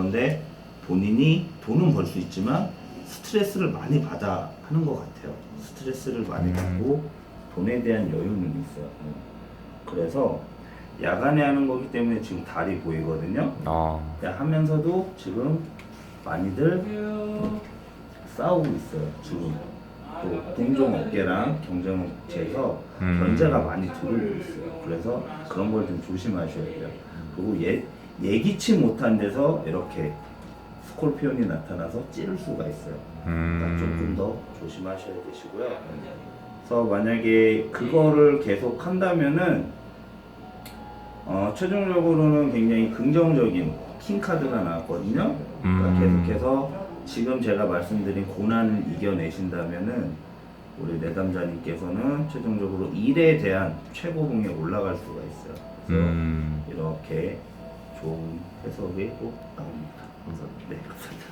그런데 본인이 돈은 벌 수 있지만 스트레스를 많이 받아 하는 것 같아요. 스트레스를 많이 음. 받고 돈에 대한 여유는 있어요. 음. 그래서 야간에 하는 거기 때문에 지금 달이 보이거든요. 아, 근데 하면서도 지금 많이들 싸우고 있어요. 지금 또 공정 업계랑 경쟁 업체에서 음. 견제가 많이 들어오고 있어요. 그래서 그런 걸 좀 조심하셔야 돼요. 그리고 예, 예기치 못한 데서 이렇게 스콜피온이 나타나서 찌를 수가 있어요. 그러니까 조금 음, 더 조심하셔야 되시고요. 그래서 만약에 그거를 계속 한다면은 어, 최종적으로는 굉장히 긍정적인 킹 카드가 나왔거든요. 그러니까 음. 계속해서 지금 제가 말씀드린 고난을 이겨내신다면은 우리 내담자님께서는 최종적으로 일에 대한 최고봉에 올라갈 수가 있어요. 그래서 음. 이렇게 좋은 해석이 꼭 나옵니다. 그래서 네 감사합니다.